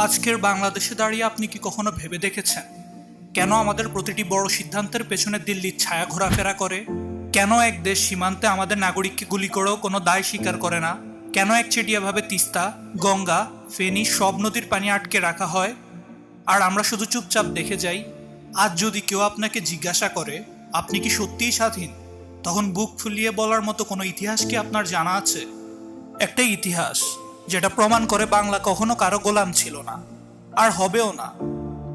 আজকের বাংলাদেশে দাঁড়িয়ে আপনি কি কখনো ভেবে দেখেছেন? কেন আমাদের প্রতিটি বড় সিদ্ধান্তের পেছনে দিল্লির ছায়া ঘোরাফেরা করে? কেন এক দেশ সীমান্তে আমাদের নাগরিককে গুলি করেও কোনো দায় স্বীকার করে না? কেন একচেটিয়াভাবে তিস্তা, গঙ্গা, ফেনী সব নদীর পানি আটকে রাখা হয়? আর আমরা শুধু চুপচাপ দেখে যাই, আজ যদি কেউ আপনাকে জিজ্ঞাসা করে, আপনি কি সত্যিই স্বাধীন? তখন বুক ফুলিয়ে বলার মতো কোনো ইতিহাস কি আপনার জানা আছে? একটা ইতিহাস। যেটা প্রমাণ করে বাংলা কখনো কারও গোলাম ছিল না। আর হবেও না।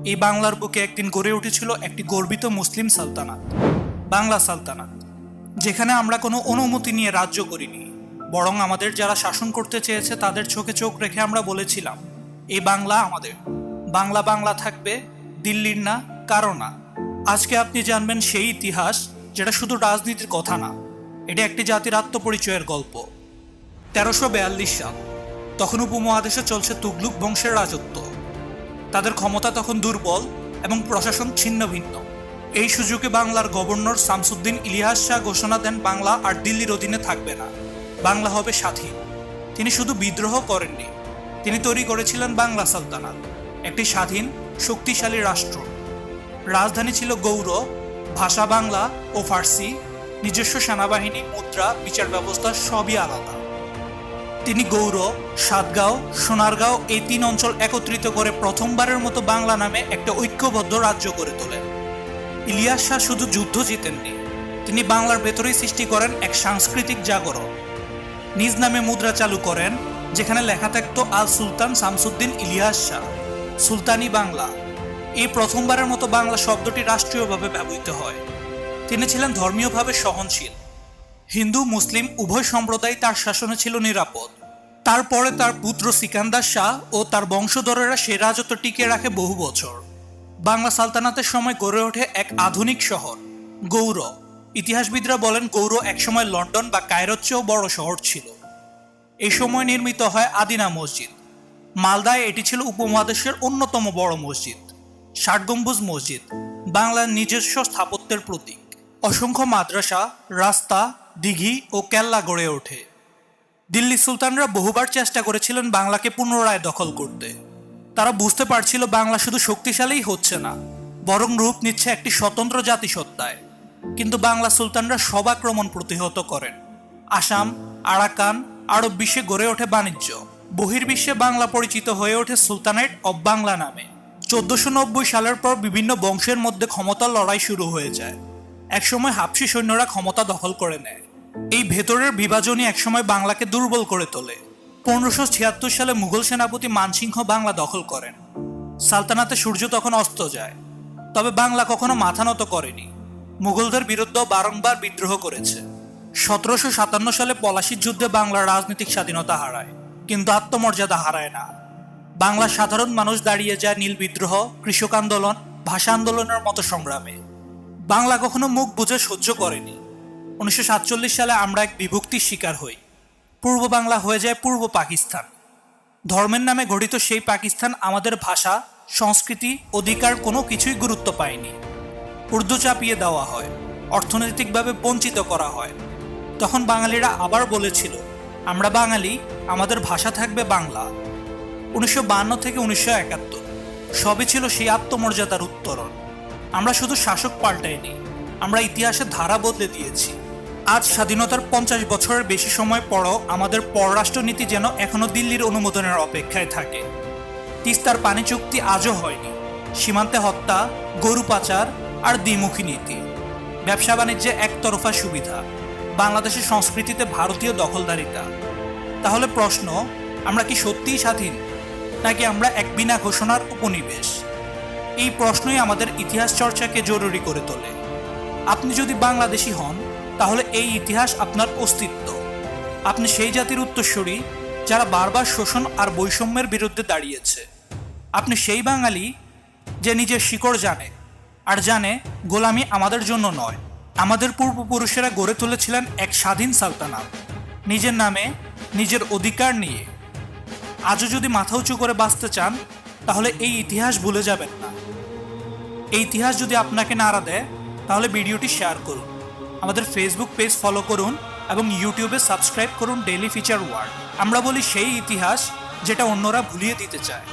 এই বাংলার বুকে একদিন গড়ে উঠেছিল একটি গর্বিত মুসলিম সালতানাত, বাংলা সালতানাত, যেখানে আমরা কোনো অনুমতি নিয়ে রাজ্য করিনি। বরং আমাদের যারা শাসন করতে চেয়েছে তাদের চোখে চোখ রেখে আমরা বলেছিলাম, এই বাংলা আমাদের। বাংলা বাংলা থাকবে, দিল্লির না, কারও না। আজকে আপনি জানবেন সেই ইতিহাস যেটা শুধু রাজনীতির কথা না, এটা একটি জাতির আত্মপরিচয়ের গল্প। তেরোশো বেয়াল্লিশ সাল। তখন উপমহাদেশে চলছে তুগলুক বংশের রাজত্ব। তাদের ক্ষমতা তখন দুর্বল এবং প্রশাসন ছিন্ন ভিন্ন। এই সুযোগে বাংলার গভর্নর শামসুদ্দিন ইলিয়াস শাহ ঘোষণা দেন, বাংলা আর দিল্লির অধীনে থাকবে না। বাংলা হবে স্বাধীন। তিনি শুধু বিদ্রোহ করেননি, তিনি তৈরি করেছিলেন বাংলা সালতানাত, একটি স্বাধীন, শক্তিশালী রাষ্ট্র। রাজধানী ছিল গৌর ভাষা বাংলা ও ফার্সি, নিজস্ব সেনাবাহিনী, মুদ্রা, বিচার ব্যবস্থা সবই আলাদা। তিনি গৌর সাতগাঁও, সোনারগাঁও এই তিন অঞ্চল একত্রিত করে প্রথমবারের মতো বাংলা নামে একটা ঐক্যবদ্ধ রাজ্য গড়ে তোলেন। ইলিয়াস শাহ শুধু যুদ্ধ জিতেননি, তিনি বাংলার ভেতরেই সৃষ্টি করেন এক সাংস্কৃতিক জাগরণ। নিজ নামে মুদ্রা চালু করেন, যেখানে লেখা থাকতো আল সুলতান শামসুদ্দিন ইলিয়াস শাহ, সুলতানি বাংলা। এই প্রথমবারের মতো বাংলা শব্দটি রাষ্ট্রীয়ভাবে ব্যবহৃত হয়। তিনি ছিলেন ধর্মীয়ভাবে সহনশীল। হিন্দু, মুসলিম, উভয় সম্প্রদায় তার শাসনে ছিল নিরাপদ। তারপরে তার পুত্র সিকান্দার শাহ ও তার বংশধরেরা সে রাজত্ব টিকিয়ে রাখে বহু বছর। বাংলা সালতানাতের সময় গড়ে ওঠে এক আধুনিক শহর, গৌর। ইতিহাসবিদরা বলেন গৌর একসময় লন্ডন বা কায়রোর চেয়েও বড় শহর ছিল। এই সময় নির্মিত হয় আদিনা মসজিদ। মালদায় এটি ছিল উপমহাদেশের অন্যতম বড় মসজিদ ষাট গম্বুজ মসজিদ, বাংলার নিজস্ব স্থাপত্যের প্রতীক। অসংখ্য মাদ্রাসা, রাস্তা দিঘি ও কেল্লা গড়ে ওঠে। দিল্লি সুলতানরা বহুবার চেষ্টা করেছিলেন বাংলাকে পুনরায় দখল করতে। তারা বুঝতে পারছিল বাংলা শুধু শক্তিশালীই হচ্ছে না, বরং রূপ নিচ্ছে একটি স্বতন্ত্র জাতিসত্তায়। কিন্তু বাংলা সুলতানরা সব আক্রমণ প্রতিহত করেন। আসাম, আরাকান, আরব বিশ্বে গড়ে ওঠে বাণিজ্য। বহির্বিশ্বে বাংলা পরিচিত হয়ে ওঠে সুলতানেট অব বাংলা নামে। চোদ্দশো নব্বই সালের পর বিভিন্ন বংশের মধ্যে ক্ষমতার লড়াই শুরু হয়ে যায়। একসময় হাবশি সৈন্যরা ক্ষমতা দখল করে নেয়। এই ভেতরের বিভাজনই একসময় বাংলাকে দুর্বল করে তোলে। পনেরোশো ছিয়াত্তর সালে মুঘল সেনাপতি মানসিংহ বাংলা দখল করেন। সালতানাতে সূর্য তখন অস্ত যায়। তবে বাংলা কখনো মাথা নত করেনি। মুঘলদের বিরুদ্ধে বারংবার বিদ্রোহ করেছে। সতেরোশো সাতান্ন সালে পলাশির যুদ্ধে বাংলার রাজনৈতিক স্বাধীনতা হারায়, কিন্তু আত্মমর্যাদা হারায় না। বাংলার সাধারণ মানুষ দাঁড়িয়ে যায় নীল বিদ্রোহ, কৃষক আন্দোলন, ভাষা আন্দোলনের মতো সংগ্রামে। বাংলা কখনো মুখ বুঝে সহ্য করেনি। উনিশশো সাতচল্লিশ সালে আমরা এক বিভক্তির শিকার হই। পূর্ব বাংলা হয়ে যায় পূর্ব পাকিস্তান। ধর্মের নামে গঠিত সেই পাকিস্তান আমাদের ভাষা, সংস্কৃতি, অধিকার কোনো কিছুই গুরুত্ব পায়নি। উর্দু চাপিয়ে দেওয়া হয়, অর্থনৈতিকভাবে বঞ্চিত করা হয়। তখন বাঙালিরা আবার বলেছিল, আমরা বাঙালি, আমাদের ভাষা থাকবে বাংলা। উনিশশো থেকে উনিশশো একাত্তর, সবই ছিল সেই আত্মমর্যাদার উত্তরণ। আমরা শুধু শাসক পাল্টাইনি, আমরা ইতিহাসের ধারা বদলে দিয়েছি। আজ স্বাধীনতার পঞ্চাশ বছরের বেশি সময় পরও আমাদের পররাষ্ট্রনীতি যেন এখনও দিল্লির অনুমোদনের অপেক্ষায় থাকে। তিস্তার পানি চুক্তি আজও হয়নি। সীমান্তে হত্যা, গরু পাচার আর দ্বিমুখী নীতি। ব্যবসা বাণিজ্যে একতরফা সুবিধা। বাংলাদেশের সংস্কৃতিতে ভারতীয় দখলদারিতা। তাহলে প্রশ্ন, আমরা কি সত্যিই স্বাধীন? নাকি আমরা এক বিনা ঘোষণার উপনিবেশ? এই প্রশ্নই আমাদের ইতিহাস চর্চাকে জরুরি করে তোলে। আপনি যদি বাংলাদেশি হন তাহলে এই ইতিহাস আপনার অস্তিত্ব। আপনি সেই জাতির উত্তরসূরি যারা বারবার শোষণ আর বৈষম্যের বিরুদ্ধে দাঁড়িয়েছে। আপনি সেই বাঙালি যে নিজের শিকড় জানে, আর জানে গোলামি আমাদের জন্য নয়। আমাদের পূর্বপুরুষেরা গড়ে তুলেছিলেন এক স্বাধীন সালতানাত নিজের নামে নিজের অধিকার নিয়ে। আজও যদি মাথা উঁচু করে বাঁচতে চান, তাহলে এই ইতিহাস ভুলে যাবেন না। এই ইতিহাস যদি আপনাকে নাড়া দেয়, তাহলে ভিডিওটি শেয়ার করুন। আমাদের ফেসবুক পেজ ফলো করুন এবং ইউটিউবে সাবস্ক্রাইব করুন ডেলি ফিচার ওয়ার্ড আমরা বলি সেই ইতিহাস যেটা অন্যরা ভুলিয়ে দিতে চায়।